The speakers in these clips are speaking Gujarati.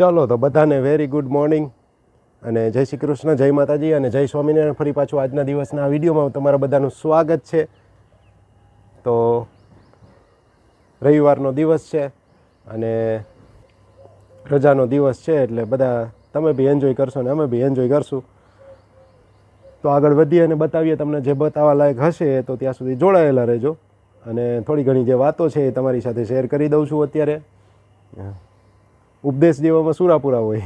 ચલો તો બધાને વેરી ગુડ મોર્નિંગ અને જય શ્રી કૃષ્ણ, જય માતાજી અને જય સ્વામિનારાયણ. ફરી પાછું આજના દિવસના આ વિડીયોમાં તમારા બધાનું સ્વાગત છે. તો રવિવારનો દિવસ છે અને રજાનો દિવસ છે એટલે બધા તમે બી એન્જોય કરશો ને અમે બી એન્જોય કરશું. તો આગળ વધીએ અને બતાવીએ તમને જે બતાવવા લાયક હશે તો ત્યાં સુધી જોડાયેલા રહેજો. અને થોડી ઘણી જે વાતો છે એ તમારી સાથે શેર કરી દઉં છું અત્યારે. ઉપદેશ દેવામાં સુરાપુરા હોય.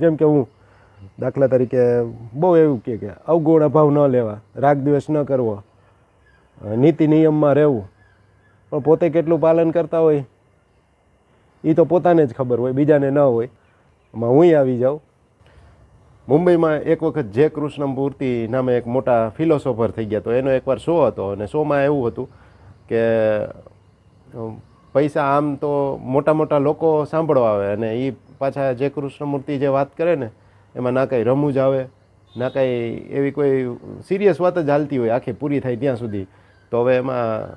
જેમ કે હું દાખલા તરીકે બહુ એવું કે અવગુણ અભાવ ન લેવા, રાગ દ્વેષ ન કરવો, નીતિ નિયમમાં રહેવું. પણ પોતે કેટલું પાલન કરતા હોય એ તો પોતાને જ ખબર હોય, બીજાને ન હોય. એમાં હું આવી જાઉં. મુંબઈમાં એક વખત જે કૃષ્ણમૂર્તિ નામે એક મોટા ફિલોસોફર થઈ ગયા તો એનો એકવાર શો હતો અને શોમાં એવું હતું કે પૈસા આમ તો મોટા મોટા લોકો સાંભળવા આવે અને એ પાછા જે કૃષ્ણમૂર્તિ જે વાત કરે ને, એમાં ના કાંઈ રમૂજ આવે, ના કાંઈ એવી કોઈ સિરિયસ વાત જ હાલતી હોય, આખી પૂરી થાય ત્યાં સુધી. તો હવે એમાં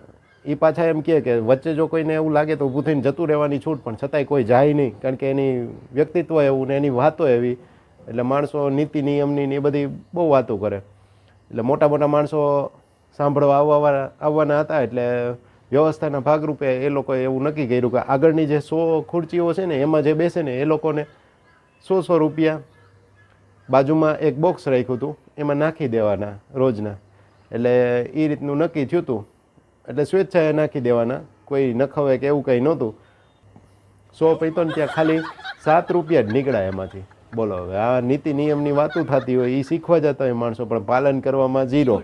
એ પાછા એમ કહે કે વચ્ચે જો કોઈને એવું લાગે તો ઊભું થઈને જતું રહેવાની છૂટ, પણ છતાંય કોઈ જાય નહીં, કારણ કે એની વ્યક્તિત્વ એવું ને એની વાતો એવી. એટલે માણસો નીતિ નિયમની ને એ બધી બહુ વાતો કરે. એટલે મોટા મોટા માણસો સાંભળવા આવવા આવવાના હતા, એટલે વ્યવસ્થાના ભાગરૂપે એ લોકોએ એવું નક્કી કર્યું કે આગળની જે સો ખુરચીઓ છે ને, એમાં જે બેસે ને, એ લોકોને સો સો રૂપિયા બાજુમાં એક બોક્સ રાખ્યું હતું, એમાં નાખી દેવાના રોજના. એટલે એ રીતનું નક્કી થયું હતું. એટલે સ્વેચ્છાએ નાખી દેવાના. કોઈ નખવે કે એવું કંઈ નહોતું. સો પૈતો ને ત્યાં ખાલી સાત રૂપિયા જ નીકળ્યા એમાંથી. બોલો, હવે આ નીતિ નિયમની વાતો થતી હોય એ શીખવા જતા હોય માણસો, પણ પાલન કરવામાં ઝીરો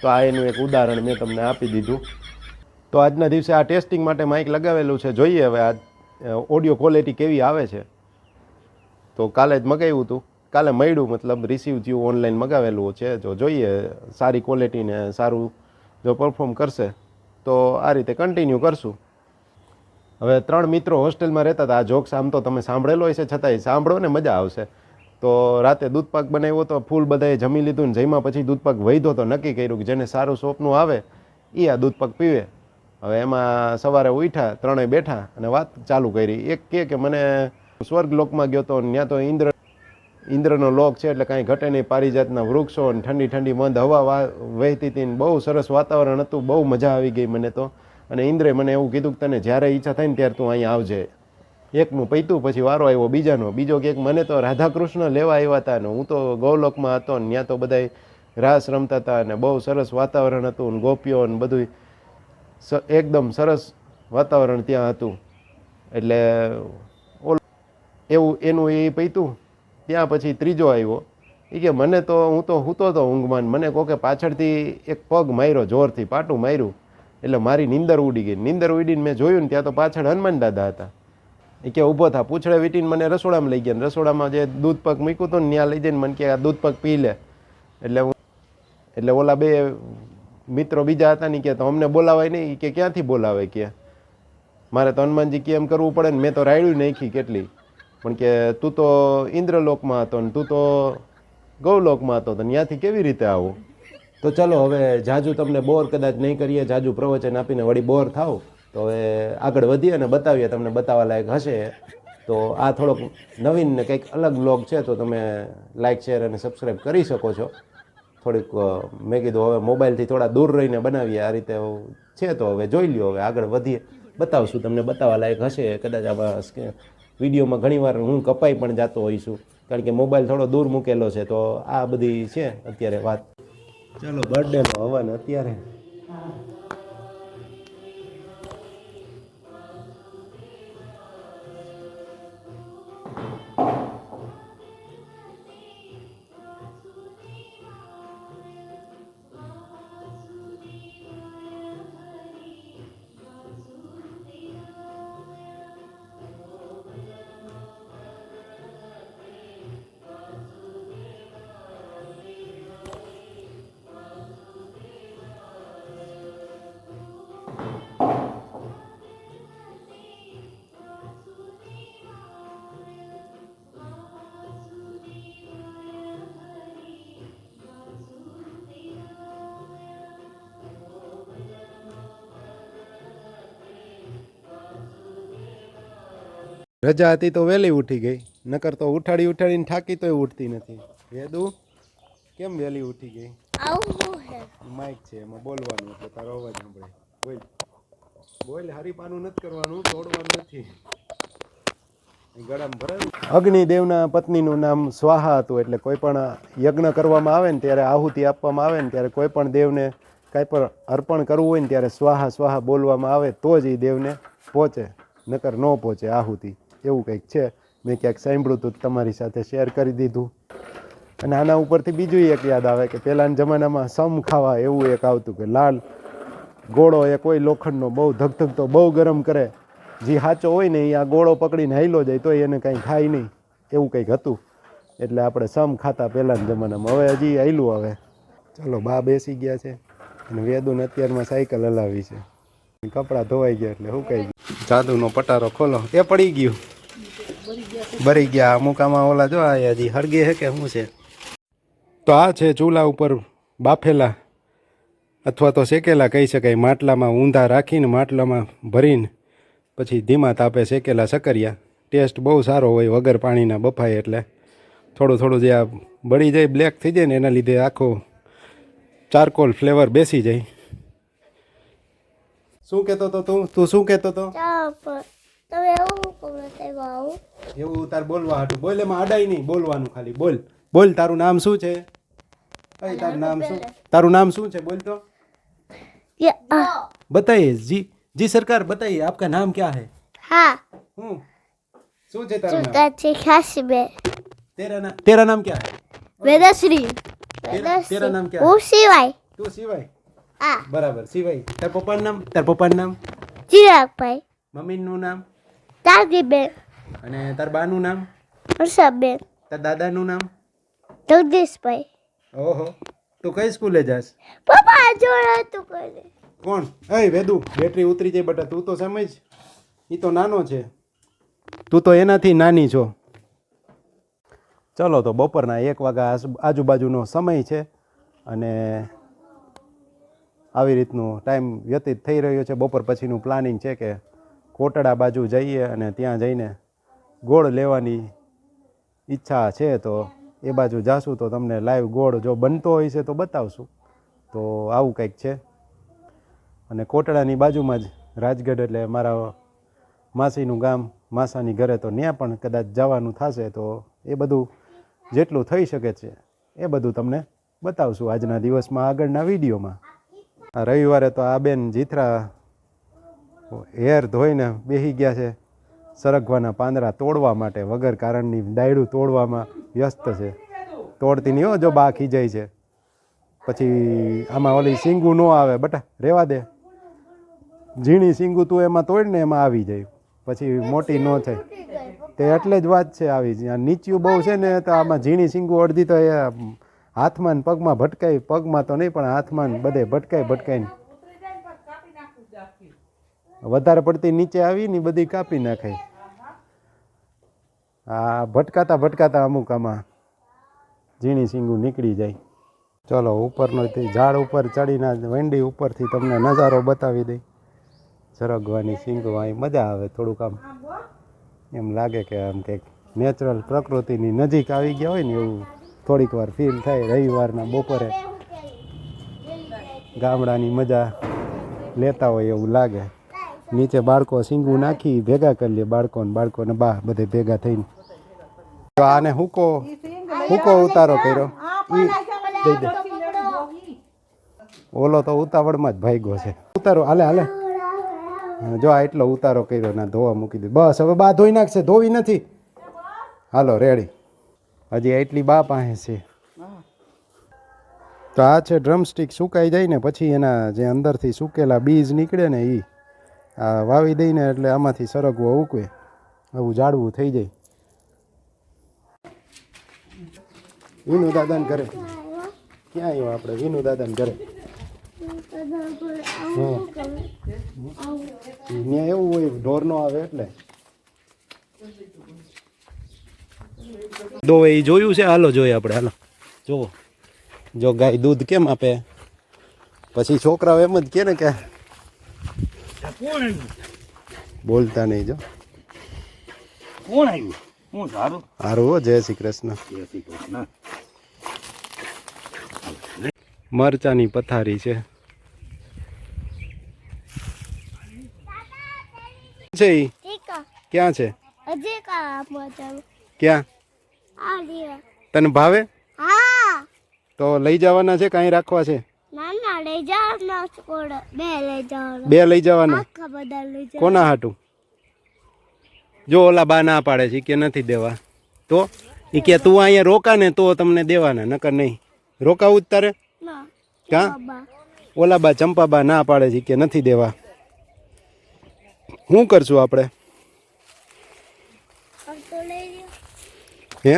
તો આ એનું એક ઉદાહરણ મેં તમને આપી દીધું. તો આજના દિવસે આ ટેસ્ટિંગ માટે માઇક લગાવેલું છે. જોઈએ હવે આ ઓડિયો ક્વોલિટી કેવી આવે છે. તો કાલે જ મગાવ્યું હતું. કાલે મળ્યું, મતલબ રિસીવ થયું ઓનલાઈન મગાવેલું છે. જો જોઈએ સારી ક્વોલિટીને સારું જો પરફોર્મ કરશે, તો આ રીતે કન્ટિન્યુ કરશું. હવે ત્રણ મિત્રો હોસ્ટેલમાં રહેતા હતા. આ જોક્સ આમ તો તમે સાંભળેલો હોય છે છતાંય સાંભળો ને મજા આવશે. તો રાતે દૂધપાક બનાવ્યો તો ફૂલ બધાએ જમી લીધું ને જમ્યા પછી દૂધપાક વૈધો તો નક્કી કર્યું કે જેને સારું સોપનું આવે એ આ દૂધપાક પીવે. હવે એમાં સવારે ઉઠ્યા, ત્રણેય બેઠા અને વાત ચાલુ કરી. એક કહે કે મને સ્વર્ગ લોકમાં ગયો તો ત્યાં તો ઇન્દ્ર, ઇન્દ્રનો લોક છે એટલે કાંઈ ઘટે નહીં. પારિજાતના વૃક્ષો અને ઠંડી ઠંડી મંદ હવા વહેતી હતી બહુ સરસ વાતાવરણ હતું, બહુ મજા આવી ગઈ મને તો. અને ઇન્દ્રે મને એવું કીધું કે તને જ્યારે ઈચ્છા થાય ને ત્યારે તું અહીંયા આવજે. એકનું પૈતું, પછી વારો આવ્યો બીજાનો. બીજો કે મને તો રાધાકૃષ્ણ લેવા આવ્યા હતા ને હું તો ગૌલોકમાં હતો ને ત્યાં તો બધાય રાસ રમતા હતા ને બહુ સરસ વાતાવરણ હતું ને ગોપીઓ ને બધું એકદમ સરસ વાતાવરણ ત્યાં હતું. એટલે ઓલ એવું, એનું એ પૈતું. ત્યાં પછી ત્રીજો આવ્યો. એ કે, મને તો, હું તો હૂતો હતો ઊંઘમાં મને કોકે પાછળથી એક પગ માર્યો, જોરથી પાટું માર્યું. એટલે મારી નીંદર ઉડી ગઈ. નીંદર ઉડીને મેં જોયું ને ત્યાં તો પાછળ હનુમાન દાદા હતા. એ કે ઊભો થા, પૂછડે વીટીને મને રસોડામાં લઈ ગયા રસોડામાં જે દૂધ પગ મૂક્યું હતું ને ત્યાં લઈ જઈને મને કે આ દૂધ પગ પી લે. એટલે હું, એટલે ઓલા બે મિત્રો બીજા હતા નહીં કે, તો અમને બોલાવાય નહીં. કે, ક્યાંથી બોલાવે કે? મારે તો હનુમાનજી કે એમ કરવું પડે ને, મેં તો રાયડું નાખી કેટલી. પણ કે, તું તો ઇન્દ્રલોકમાં હતો ને, તું તો ગૌલોકમાં હતો, તો ત્યાંથી કેવી રીતે આવું? તો ચલો, હવે જાજુ તમને બોર કદાચ નહીં કરીએ, જાજુ પ્રવચન આપીને વળી બોર થાવ. તો હવે આગળ વધીએ અને બતાવીએ, તમને બતાવવા લાયક હશે. તો આ થોડોક નવીન ને કંઈક અલગ બ્લોગ છે, તો તમે લાઇક શેર અને સબસ્ક્રાઈબ કરી શકો છો. થોડીક મેં કીધું હવે મોબાઈલથી થોડા દૂર રહીને બનાવીએ. આ રીતે છે તો હવે જોઈ લ્યો. હવે આગળ વધીએ. બતાવશું તમને, બતાવવા લાયક હશે. કદાચ આમાં વિડીયોમાં ઘણીવાર હું કપાઈ પણ જતો હોઈ છું. કારણ કે મોબાઈલ થોડો દૂર મૂકેલો છે. તો આ બધી છે અત્યારે વાત. ચલો બર્થડેનો હવન અત્યારે. રજા હતી તો વહેલી ઉઠી ગઈ. નકર તો ઉઠાડી ઉઠાડીને થાકી તોય ઉઠતી નથી. વેદુ કેમ વહેલી ઉઠી ગઈ? માઇક છે એમાં બોલવાનું એટલે તારો અવાજ સાંભળે. બોલ. બોલ હરીપાનું નથી કરવાનું તોડવાનું નથી. અગ્નિદેવના પત્નીનું નામ સ્વાહા હતું એટલે કોઈ પણ યજ્ઞ કરવામાં આવે ને ત્યારે આહુતિ આપવામાં આવે ને ત્યારે કોઈ પણ દેવને કાંઈ પણ અર્પણ કરવું હોય ને ત્યારે સ્વાહા સ્વાહા બોલવામાં આવે તો જ એ દેવને પહોંચે. નકર ન પહોંચે આહુતિ. એવું કંઈક છે. મેં ક્યાંક સાંભળ્યું હતું, તમારી સાથે શેર કરી દીધું. અને આના ઉપરથી બીજું એક યાદ આવે કે પહેલાના જમાનામાં સમ ખાવા એવું એક આવતું કે લાલ ગોળો એ કોઈ લોખંડનો બહુ ધગધગતો, બહુ ગરમ કરે. જે સાચો હોય ને એ આ ગોળો પકડીને હાઈલો જાય તો એને કાંઈ ખાય નહીં. એવું કંઈક હતું. એટલે આપણે સમ ખાતા પહેલાના જમાનામાં. હવે હજી હાઈલું આવે. ચાલો, બા બેસી ગયા છે. અને વેદુને અત્યારમાં સાયકલ હલાવી છે. કપડાં ધોવાઈ ગયા એટલે શું કહી ગયું જાદુનો પટારો ખોલો. એ પડી ગયું. ભરી ગયા. અમુક આમાં ઓલા જો આ હજી હળગે છે કે શું છે? તો આ છે ચૂલા ઉપર બાફેલા અથવા તો શેકેલા કહી શકાય. માટલામાં ઊંધા રાખીને માટલામાં ભરીને પછી ધીમા તાપે શેકેલા સકરિયા. ટેસ્ટ બહુ સારો હોય વગર પાણીના બફાય એટલે. થોડું થોડું જે આ બળી જાય, બ્લેક થઈ જાય ને એના લીધે આખો ચારકોલ ફ્લેવર બેસી જાય. શું કહેતો તો તું? તું શું કહેતો તો? એવું તાર બોલવા હતું. બોલ એમાં અડાય નહીં બોલવાનું ખાલી. બોલ. બોલ તારું નામ શું છે? અરે તારું નામ શું? તારું નામ શું છે? બોલ તો. બતાઈએ. જી જી સરકાર બતાઈએ. આપકા નામ ક્યા હે? હા. હું? શું છે તારું નામ? છે ખાસબે તેરા નામ તેરા નામ ક્યા વેદશ્રી. તેરા નામ ક્યા હું? સિવાય. તું સિવાય? આ બરાબર સિવાય. તાર પપ્પાનું નામ? તાર પપ્પાનું નામ? ચિરાગભાઈ. મમ્મીનું નામ? તારગીબેન અને તાર બાનું નામ? હર્ષાબેન તાર દાદાનું નામ? જગદીશભાઈ. ઓહો. તું કઈ સ્કૂલે જાસ પપ્પા જોડે તું કરે કોણ? એ વેદુ બેટરી ઉતરી જાય બટા તું તો સમજ એ તો નાનો છે. તું તો એનાથી નાની છો. ચલો તો બપોરના એક વાગ્યા આજુબાજુનો સમય છે અને આવી રીતનું ટાઈમ વ્યતીત થઈ રહ્યો છે. બપોર પછીનું પ્લાનિંગ છે કે કોટડા બાજુ જઈએ અને ત્યાં જઈને ગોળ લેવાની ઈચ્છા છે, તો એ બાજુ જાશું તો તમને લાઈવ ગોળ જો બનતો હોય છે તો બતાવશું. તો આવું કંઈક છે. અને કોટડાની બાજુમાં જ રાજગઢ એટલે મારા માસીનું ગામ, માસાની ઘરે તો ત્યાં પણ કદાચ જવાનું થશે તો એ બધું જેટલું થઈ શકે છે, એ બધું તમને બતાવશું આજના દિવસમાં આગળના વિડીયોમાં. આ રવિવારે તો આ બેન જીથરા હેર ધોઈને બેસી ગયા છે. સરગવાના પાંદડા તોડવા માટે વગર કારણની ડાયડું તોડવામાં વ્યસ્ત છે. તોડતી નહીં હો, જો બા ખીજાય છે. પછી આમાં ઓલી સિંગુ ન આવે, બટા, રેવા દે. ઝીણી સિંગુ તું એમાં તોડને એમાં આવી જાય. પછી મોટી ન થાય. તે એટલે જ વાત છે આવી. નીચ્યું બહુ છે ને, તો આમાં ઝીણી સિંગુ અડધી તો એ હાથમાં પગમાં ભટકાય. પગમાં તો નહીં, પણ હાથમાં બધે ભટકાય ભટકાઈને વધારે પડતી નીચે આવી ને બધી કાપી નાખાય આ ભટકાતા ભટકાતા અમુક આમાં ઝીણી સિંગું નીકળી જાય. ચલો ઉપરનો ઝાડ ઉપર ચડીને વેંડી ઉપરથી તમને નજારો બતાવી દઈ. સરગવાની સિંગવાની મજા આવે થોડુંક આમ. એમ લાગે કે આમ કંઈક નેચરલ પ્રકૃતિની નજીક આવી ગયા હોય ને એવું થોડીક વાર ફીલ થાય રવિવારના બપોરે. ગામડાની મજા લેતા હોય એવું લાગે. નીચે બાળકો સિંગું નાખી ભેગા કરી લે બાળકો ને બાળકો ને બા બધે ભેગા થઈને. તો આને હુકો હુકો ઉતારો કર્યો. દઈ દે. ઓલો તો ઉતાવળમાં જ ભાગ્યો છે. ઉતારો, હાલે હાલે. જો આ એટલો ઉતારો કર્યો ના ધોવા મૂકી દે. બસ, હવે બા ધોઈ નાખશે, ધોવી નથી. હાલો રેડી હજી એટલી બા પાસે છે. તો આ છે ડ્રમસ્ટિક સુકાઈ જાય ને પછી એના જે અંદરથી સુકેલા બીજ નીકળે ને એ વાવી દઈને એટલે આમાંથી સરગવો ઉકવે. આવું ઝાડવું થઈ જાય. વિનુ દાદાને ઘરે. ક્યાં આવ્યો આપણે? વિનુ દાદાને ઘરે. ત્યાં એવું હોય ઢોર નો આવે એટલે. દો એ જોયું છે? હાલો જોઈએ આપણે હાલો. જુઓ. જો ગાય દૂધ કેમ આપે? પછી છોકરાઓ એમ જ કે ને કે કોણ આવ્યું? બોલતા નહીં જો. કોણ આવ્યું? હું સારું? સારું હો જય શ્રી કૃષ્ણ. જય શ્રી કૃષ્ણ. મરચાની પથારી છે. છે ઈ? ક્યાં છે? અજે કા આપવા ક્યાં? આ તને ભાવે? હા. તો લઈ જવાના છે કાંઈ રાખવા છે? ના ના. લઈ જાઓ છોડ. બે લઈ બે જવાના? આખા બધા લઈ જાઓ કોના હાટું? જો ઓલા બા ના પાડે છે કે નથી દેવા. તો? એ કે તું અહીંયા રોકા ને તો તમને દેવાના નકર નહીં. રોકાવું જ તારે? કાં? ઓલા બા. ચંપાબા ના પાડે છે કે નથી દેવા. શું કરશું આપણે? હે?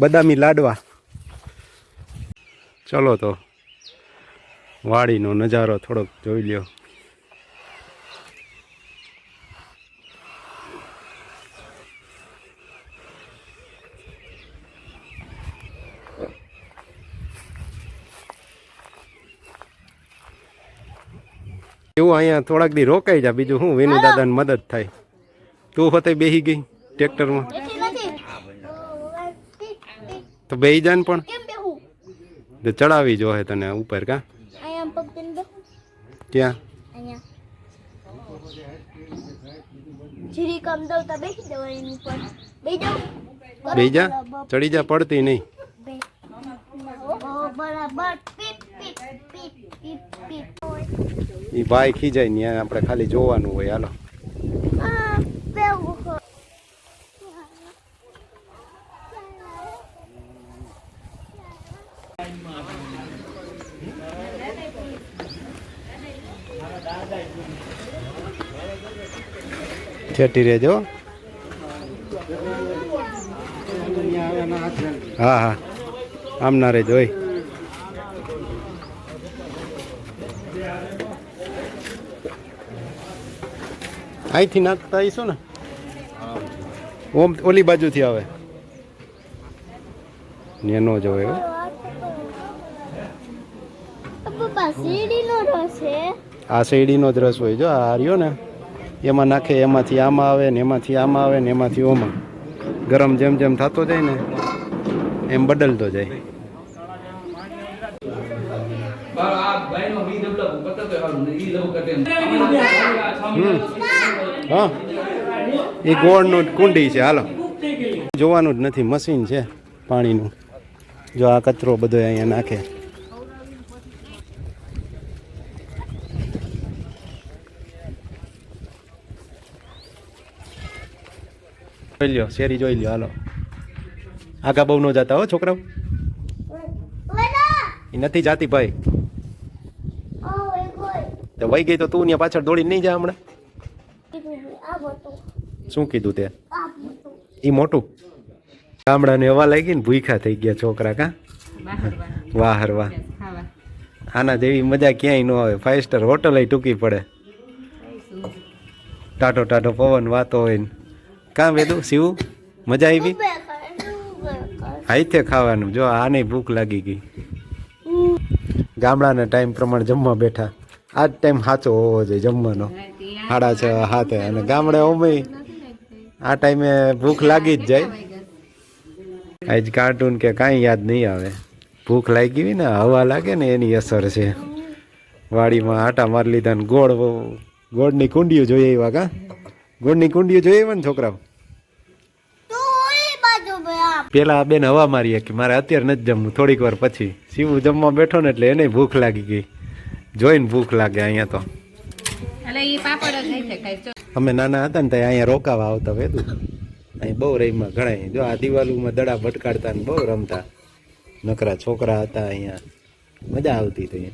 બદામી લાડવા. ચલો તો. વાડીનો નજારો થોડોક જોઈ લ્યો. એવું અહીંયા થોડાક દી રોકાઈ જા બીજું શું? વેનુ દાદાને મદદ થાય. તું ફતે બેહી ગઈ ટ્રેક્ટરમાં? તો બેહી જાન પણ? ચડાવી જો હે તને ઉપર કા? અહીંયા pagtindo. Kaya? Anya. જીરી કમ દઉં તો બેસી જવાય એની પર બે જાઉં બેહી જા ચડી જા પડતી નહીં બરાબર પીપ પીપ પીપ પીપ પીપ એ ભાઈ ખીજાય ને આપણે ખાલી જોવાનું હોય હાલો છેટી રહેજો હા. હા આમ ના રહેજો હોય અહીંથી નાખતા આવીશું ને? ઓમ ઓલી બાજુથી આવે. ને નો જ હોય પપ્પા સીડીનો રસ આ શેરડીનો જ રસ હોય જો આ હાર્યો ને. એમાં નાખે, એમાંથી આમાં આવે ને એમાંથી આમાં આવે ને એમાંથી ઓમાં ગરમ જેમ જેમ થતો જાય ને, એમ બદલતો જાય. હા. એ ગોળનું કુંડી છે, હાલો. જોવાનું જ નથી, મશીન છે પાણીનું. જો આ કચરો બધો અહીંયા નાખે. જોઈ લ્યો, શેરી જોઈ લ્યો, હાલો. આગા બહુ ન જતા હો, છોકરાઓ. એ નથી જાતી ભાઈ. તો વહી ગઈ તો તું ત્યાં પાછળ દોડી નહીં જા હમણાં. શું કીધું તે? એ મોટું. ગામડાને હવા લાગી ને ભૂખા થઈ ગયા છોકરા કા. વાહ વાહ. આના જેવી મજા ક્યાંય ન આવે. ફાઈવ સ્ટાર હોટલ ટૂંકી પડે. ટાટો ટાટો પવન વાતો હોય ને. કાં વેદું સીવું મજા આવી હાઈથે ખાવાનું. જો આને ભૂખ લાગી ગઈ. ગામડાના ટાઈમ પ્રમાણે જમવા બેઠા. આ જ ટાઈમ સાચો હોવો જોઈએ જમવાનો. સાડા છ હાથે. અને ગામડે ઓમે આ ટાઈમે ભૂખ લાગી જ જાય. આજ કાર્ટૂન કે કાંઈ યાદ નહીં આવે. ભૂખ લાગી હોય ને હવા લાગે ને એની અસર છે. વાડીમાં આટા મારી લીધા ને ગોળ ગોળની કુંડીઓ જોઈએ એવા કા? ગોળની કુંડીઓ જોઈએ એવા ને છોકરાઓ? પેલા બેન હવા મારીએ કે મારે અત્યારે નથી જમવું થોડીક વાર પછી. શિવ જમવા બેઠો ને એટલે એને ભૂખ લાગી ગઈ. જોઈને ભૂખ લાગે અહીંયા તો. અમે નાના હતા ને ત્યાં અહીંયા રોકાવા આવતા વેતું અહીં બહુ રહીમાં ઘણા જો આ દિવાલુમાં દડા ભટકાડતા ને બહુ રમતા. નકરા છોકરા હતા અહીંયા. મજા આવતી હતી.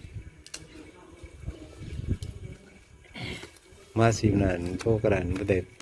માસીના છોકરા ને બધા.